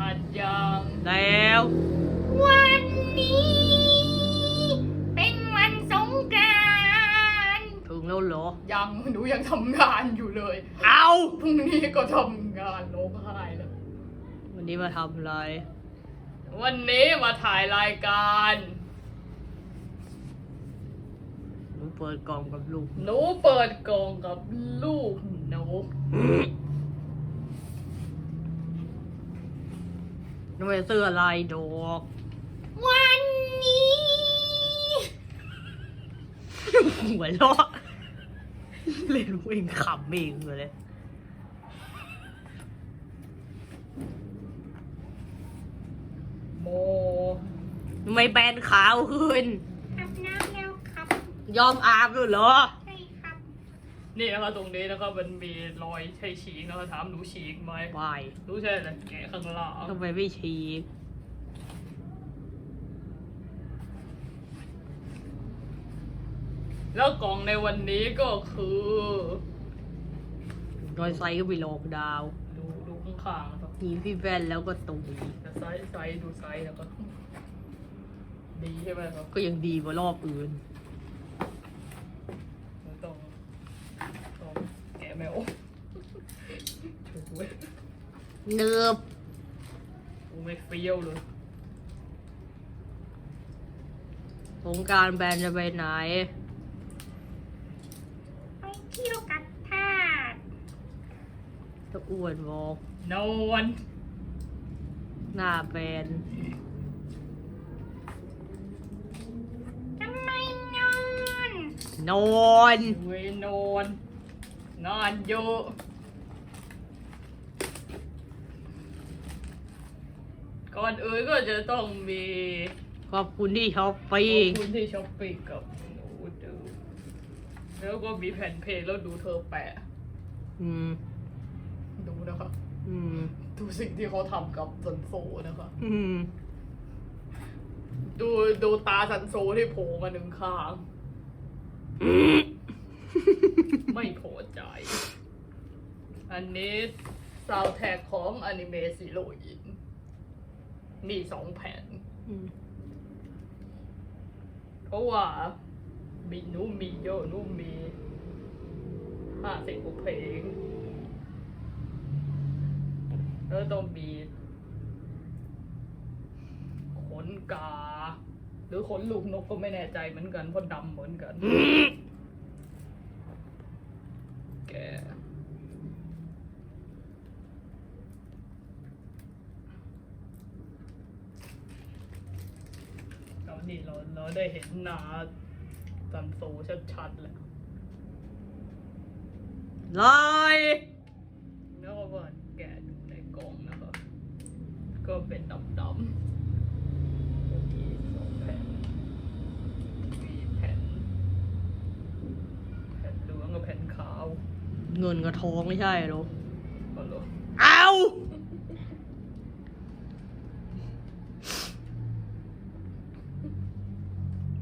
ผัดยังแล้ว วันนี้ เป็นวันสงกรานต์ถึงแล้วเหรอ ยังหนูยังทำงานอยู่เลย เอาพรุ่งนี้ก็ทำงานร้องไห้แล้ว วันนี้มาทำอะไร วันนี้มาถ่ายรายการหนูเปิดกล่องกับลูก หนูเปิดกล่องกับลูกหนู หนูไปซื้ออะไรดอกวันนี้หัวเราะเล่นเองขำเองเลยโมทำไมแบนขาวขึ้นอาบน้ำแล้วครับ ยอมอาบด้วยเหรอใช่ครับ นี่นะคะตรงนี้นะครับมันมีรอยใช่ฉีกนะคะถามหนูฉีกไหมวายรู้ใช่แต่แกะข้างล่างทำไมไม่ฉีกแล้วกล่องในวันนี้ก็คือรอยไซก็ไปหลอกดาว ดูดูข้างๆนะครับมีพี่แบนแล้วก็ตุยแต่ไซส์ไซส์ดูไซส์นะครับดีใช่ไหมครับ ก็ยังดีกว่ารอบอื่น ไม่ต้องต้องแกะแมวช่วยด้วย เนิบกูไม่เฟี้ยวเลยสงกรารแบนจะไปไหน ไปเที่ยวกับทาสตะอ้วนบอกนอนหน้าแบนทำไมนอน นอน เวนอนงานเยอะ ก่อนอื่นก็จะต้องมีขอบคุณที่ช้อปขปิ้องบคุณที่ช้อปปิ้งกับหนูดูแล้วก็มีแผ่นเพลงแล้วดูเธอแปะ อืม ดูนะคะ อืม ดูสิ่งที่เขาทำกับซันโซนะคะ อืม ดูดูตาซันโซที่โผล่มาหนึ่งข้าง ไม่พอใจ อันนี้ซาวแท็กของอนิเมะซิโรอิน มีสองแผ่นอืมเพราะว่ามีหนูมีเยอะหนูมีห้าสิบกว่าเพลง แล้วต้องมีขนกา หรือขนลูกนกก็ไม่แน่ใจเหมือนกันเพราะดำเหมือนกัน แก ตอ นนี้เราเราได้เห็นหนาซันโซชัดๆแล้วไลอยแล้วก็ว่าแกะดูในกล่องนะครับ ก็เป็นดำๆมีสองแผ่นมีแผ่น แผ่นเหลืองกับแผ่นขาว เงินกับทองไม่ใช่เหรอก็เลยเอา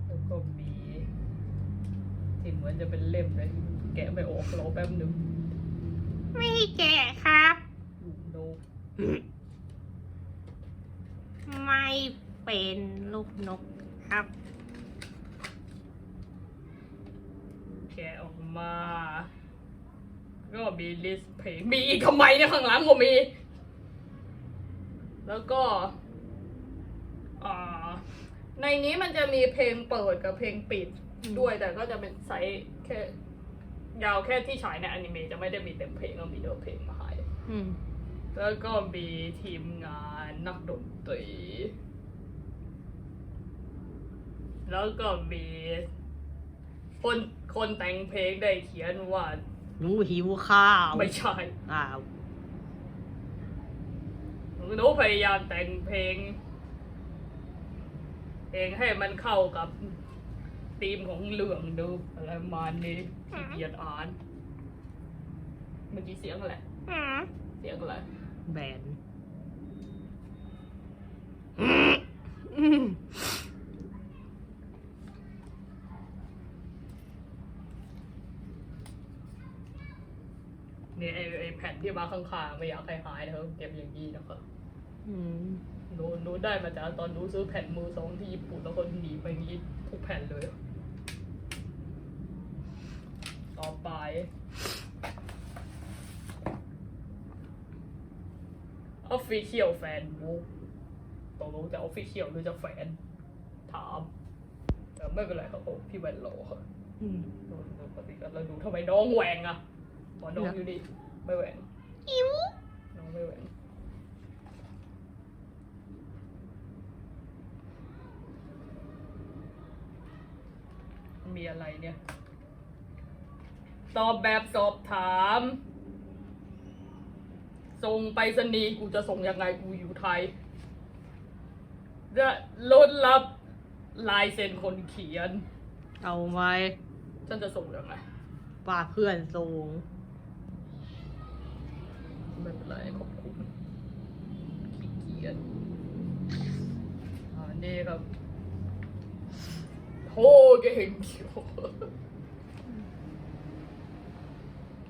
แล้วก็มีที่เหมือน จะเป็นเล่มเลยแกะไม่ออกรอแป๊บหนึ่งไม่แก่ครับดูโนไม่เป็นลูกนกครับ แกะออกมา ก็มีลิสต์เพลงมีอีกทำไมเนี่ยข้างหลังก็มี แล้วก็อ่าในนี้มันจะมีเพลงเปิดกับเพลงปิด ด้วยแต่ก็จะเป็นไซส์แค่ยาวแค่ที่ฉายในอนิเมะจะไม่ได้มีเต็มเพลงก็มีเดียวเพลงมาให้อืมแล้วก็มีทีมงานนักดนตรี แล้วก็มีคนคนแต่งเพลงได้เขียนว่าหนูหิวข้าวไม่ใช่อ้าวหนูพยายามแต่งเพลง เพลงให้มันเข้ากับ ธีมของเรื่องดูอะไรประมาณนี้ขี้เกียจอ่าน เมื่อกี้เสียงอะไรหืมเสียงอะไร แบนอืมนี่ไอไอแผ่นที่มาข้างๆไม่อยากให้หายนะครับเก็บอย่างนี้นะครับอืมหนูหนูได้มาจากตอนหนูซื้อแผ่นมือสองที่ญี่ปุ่นแล้วคนหนีไปงี้ทุกแผ่นเลย ต่อไปออฟฟิเชียลแฟนบุ๊กตกลงจะออฟฟิเชียลหรือจะแฟน ถามแต่ไม่เป็นไรครับผมพี่แวนโลครับอืมดูดูปกติกันแล้วดูทำไมน้องแหวงอะพอน้องอยู่นี่ไม่แหวงอิ๋วน้องไม่แหวง มีอะไรเนี่ย ตอบแบบสอบถาม ส่งไปสนีย์กูจะส่งยังไงกูอยู่ไทย จะลดรับลายเซ็นคนเขียน เอาไว้ฉันจะส่งยังไงป่าเพื่อนส่งไม่เป็นไรขอบคุณขี้เกียจอ่านี่ครับ โหเก่งเชียว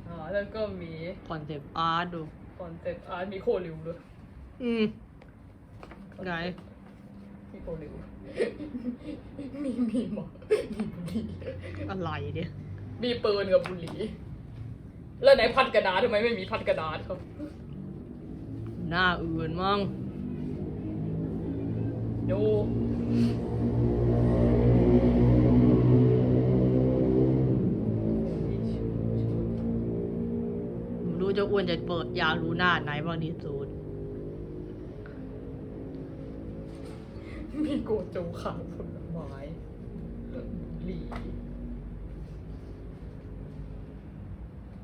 อ่าแล้วก็มีคอนเซปต์อาร์ตดู คอนเซ็ปต์อาร์ตมีโคริวด้วยอืม ไง มีโคริวมีมีหมอมีบุหรี่อะไรเนี่ยมีปืนกับบุหรี่แล้วไหนพัดกระดาษทำไมไม่มีพัดกระดาษครับหน้าอื่นมั่งดู จะอ้วนจะเปิดอยากรู้หน้าไหนบ้างที่สุดมีโกโจขายผลไม้บุหรี่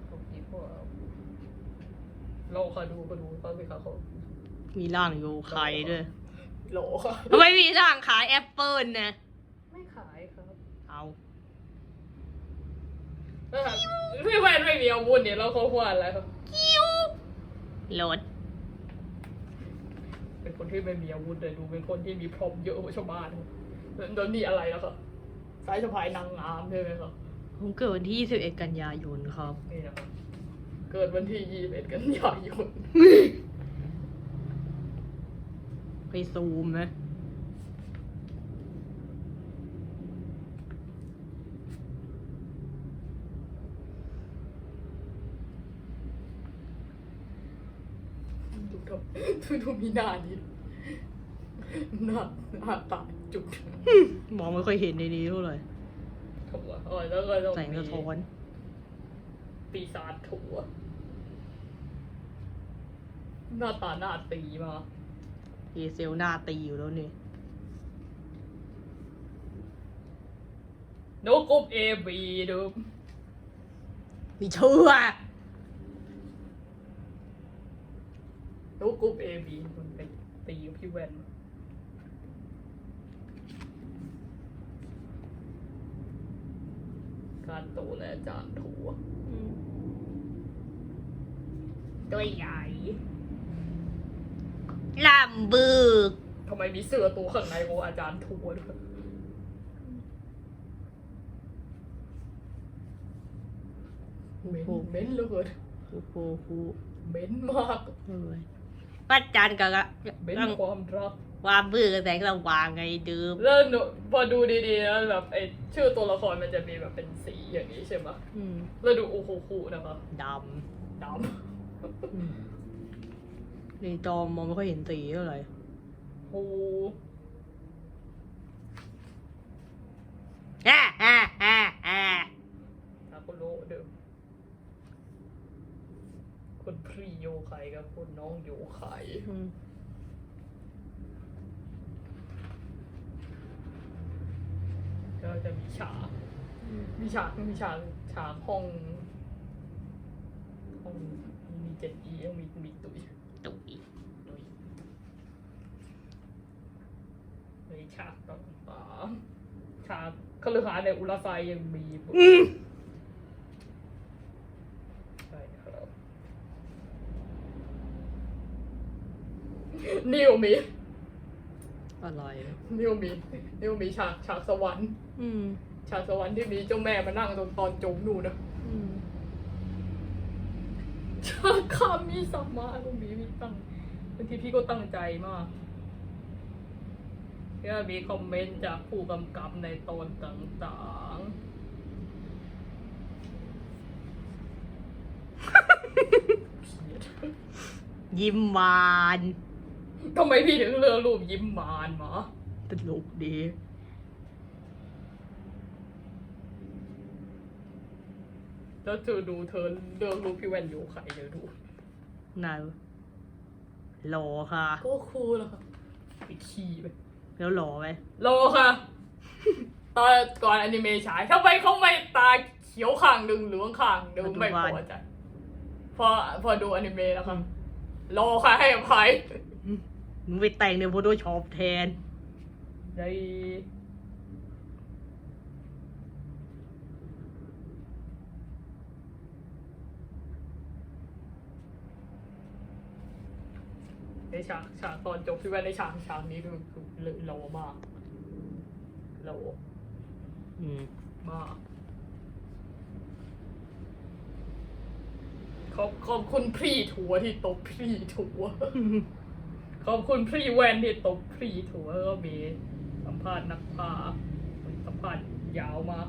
พวกนี้พวกเราค่ะดูก็ดูตอนที่เขาเขามีร่างโยไคด้วยโหลค่ะทำไมมีร่างขายแอปเปิลนะไม่ขายครับ เอานะครับพี่แวนไม่มีอาวุธเนี่ยเราเขาว่าอะไรครับ โหลด เป็นคนที่ไม่มีอาวุธเลยดูเป็นคนที่มีพรอมเยอะกว่าชาวบ้านแล้วแล้วนี่อะไรแล้วครับสายสะพายนางงามใช่ไหมครับ ผมเกิดวันที่ 21 กันยายนครับ นี่นะครับ เกิดวันที่ยี่สิบเอ็ดกันยายน ไปซูมไห มดูทำดูดูมีหน้านี้หน้าหน้าตาจุดมองไม่ค่อยเห็นในนี้เท่าไหร่ถั่วอ๋อแล้วก็ต้องแสงมีสะท้อน ปีศาจถั่ว หน้าตาหน้าตีมาเอเซลหน้าตีอยู่แล้วนี่โนกุบเอบีดูมีเชื่อ โนกุบเอบีมันไปตีกับพี่แวนการโตและจานถั่วตัวใหญ่ลำบึกทำไมมีเสื้อตัวข้างในของอาจารย์ทัวร์ด้วยเหม็นเหม็นเหลยโอ้โหโหเหม็นมากเลย ป้าจันกับเหม็นเรื่องความรักความบื้อกับแสงสว่างไงดื่มแล้วหนูพอดูดีๆแล้วแบบไอชื่อตัวละครมันจะมีแบบเป็นสีอย่างนี้ใช่ไหมอืมแล้วดูโอโคคูนะครับดดำอืมในจอมองไม่ค่อยเห็นสีเท่าไหร่ำฮูฮ่าฮ่าฮ่าฮ่า ทาโกโรเดิมคน พรีโยไคกับคนน้องโยไคอืมก็จะมีฉากมีฉากมีฉากฉากห้องห้องมีเจ็ดอียังมีมีตุ๋ยตุ๋ยตุ๋ยมีฉากต่างๆฉากคฤหาสน์ในอุราไซยังมี อืม ใช่ครับ นิวมีอะไรนิวมีนิวมีฉากฉากสวรรค์อืมฉากสวรรค์ที่มีเจ้าแม่มานั่งตรงตอนจมนู่นนะอืมฉากคามีสัมมาก็มีมีตั้งบางทีพี่ก็ตั้งใจมากก็มีคอมเมนต์จากผู้กำกับในตอนต่างๆ ยิ้มหวาน ทำไมพี่ถึงเลือกรูปยิ้มหวานหมาตลกดีแล้วเธอดูเธอเลือกรูปพี่แวนอยู่ใครเดี๋ยวดูนายหล่อค่ะก็คูลแล้วค่ะไปขี่ไปแล้วหล่อไหมรอค่ะ ตอนก่อนอนิเมะฉายทำไมเขาไม่ตาเขียวข้างหนึ่งเหลืองข้างหนึ่งไม่พอใจพอพอดูอนิเมะแล้วค่ะรอค่ะให้อภัย มึงไปแต่งในโฟโต้ช็อปแทนได้ในฉากฉากตอนจบพี่แว่นในฉากฉากนี้ดูเลยโลมากโลอืมมากขอบขอบคุณพรีถัวที่ตบพรีถัว ขอบคุณพรีแวนที่ตบพรีถัวแล้วก็มีสัมภาษณ์นักพากย์สัมภาษณ์ยาวมาก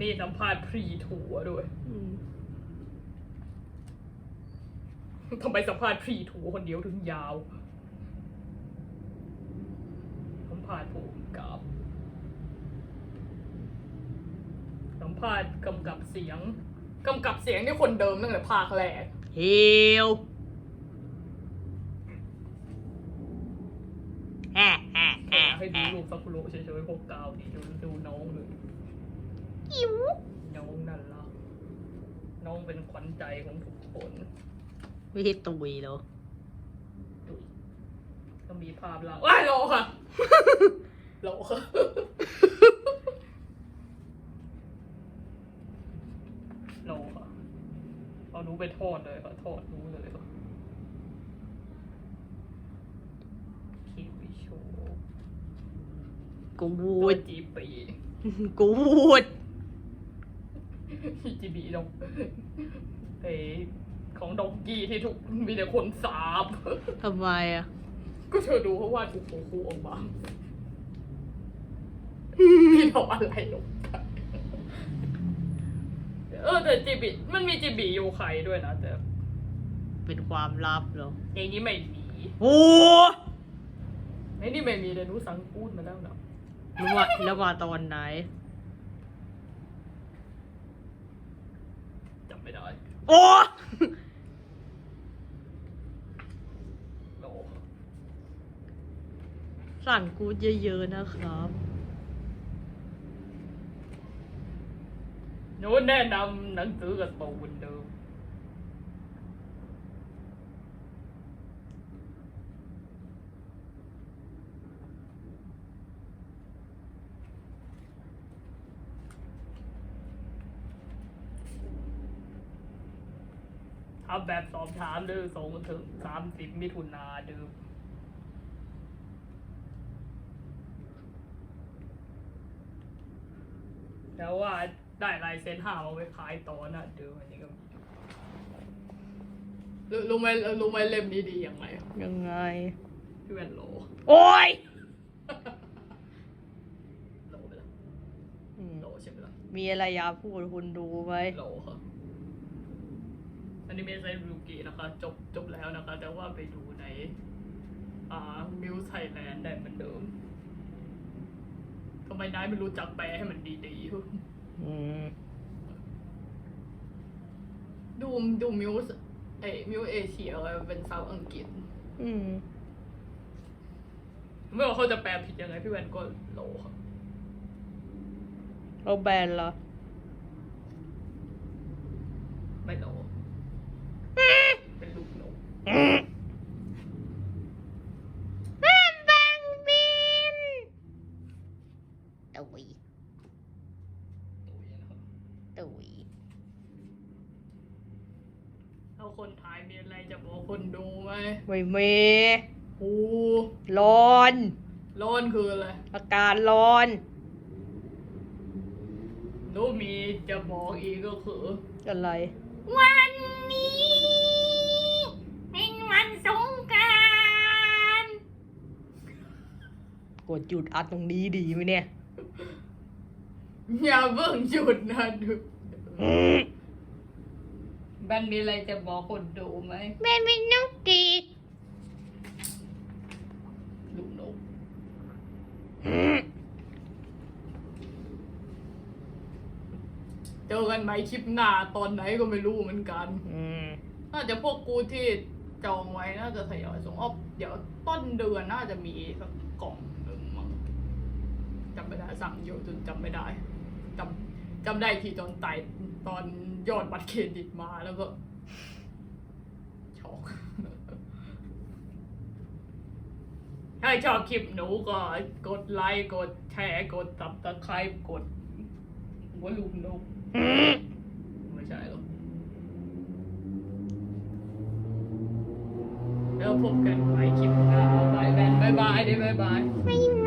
นี่สัมภาษณ์พรีถัวด้วยทำไมสัมภาษณ์พรีถัวคนเดียวถึงยาว สัมภาษณ์ผู้กำกับ สัมภาษณ์กำกับเสียง กำกับเสียงที่คนเดิมตั้งแต่ภาคแรกเฮลแอะแอะแอะให้ดูแอะรูปซากุโระเฉยๆพวกกาวดีดูดูน้องเลยอิ๋วน้องนั่นละน้องเป็นขวัญใจของทุกคนไม่ใช่ตุยเหรอดูก็มีภาพเราว้ายรอค่ะรอค่ะ รอค่ะเอาหนูไปทอดเลยค่ะทอดหนูเลยค่ะคิวิโชกูบูตัวดจีปีกูบูดจีบีดองเอของดองกี้ที่ถูกมีแต่คนสาบ ทำไมอะ ก็เธอดูเขาวาดถูกโคคูออกมาพี่ทำอะไรลงไป เออแต่จีบีมันมีจีบีอยู่ไข่ด้วยนะแต่เป็นความลับเหรอในนี้ไม่มีโอ้ในนี้ไม่มีแต่หนูสังกูดมาแล้วนะรู้ว่าแล้วมาตอนไหนจำไม่ได้โอ้โลสั่นกูดเยอะๆนะครับ หนูแนะนำหนังสือการ์ตูนเดิมทำแบบสอบถามเด้อส่งถึงสามสิบมิถุนาเดิมแล้วว่า ได้ลายเซ็นห้าเอาไปขายต่อนะเดิมอันนี้ก็มีรู้รู้ไหมรู้ไหมเล่มนี้ดียังไงยังไง พี่แวนโลโอ้ยโลไปแล้วอืมโลใช่ไหมล่ะมีอะไรอยากพูดคุณดูไหมโลครับอันนี้เมไซรูกินะคะจบจบแล้วนะคะ แต่ว่าไปดูในอ่ามิวไทยแลนด์ได้เหมือนเดิมทำไมนายไม่รู้จักแปลให้มันดีๆอืม ดูดูมิวส์เอยมิวเอเชียอะไรเป็นซาวอังกฤษอืมไม่ว่าเขาจะแปลผิดยังไงพี่แวนก็โลครับเราแบนเหรอไม่โลเป็นลูกนก บังบินตุย ตัวนี้นะครับ ตุย เอาคนถ่ายมีอะไรจะบอกคนดูไหมไม่เมโอ้ร้อน ร้อนคืออะไร อากาศร้อนหนูมีจะบอกอีกก็คืออะไร วันนี้ เป็นวันสงกรารกดหยุดอัดตรงนี้ดีไหมเนี่ย อย่าเบิ่งหยุดนะดู แบนมีอะไรจะบอกคนดูไหมเป็นเป็นนกตีกลูกนกเจอกันไหมคลิปหน้าตอนไหนก็ไม่รู้เหมือนกัน อืมน่าจะพวกกูที่จองไว้น่าจะทยอยส่งออกเดี๋ยวต้นเดือนน่าจะมีสักกล่องหนึ่งมั้งจำไม่ได้สั่งเยอะจนจำไม่ได้จำจำได้ทีตอนไต่ ตอนยอดบัตรเครดิตมาแล้วก็ช็อกถ้าชอบคลิปหนูก็กดไลค์กดแชร์กดตับตะไคร้กดหัวลูกนกไม่ใช่หรอกแล้วพบกันใหม่คลิปหน้าบายแบนบายบายดิบายบาย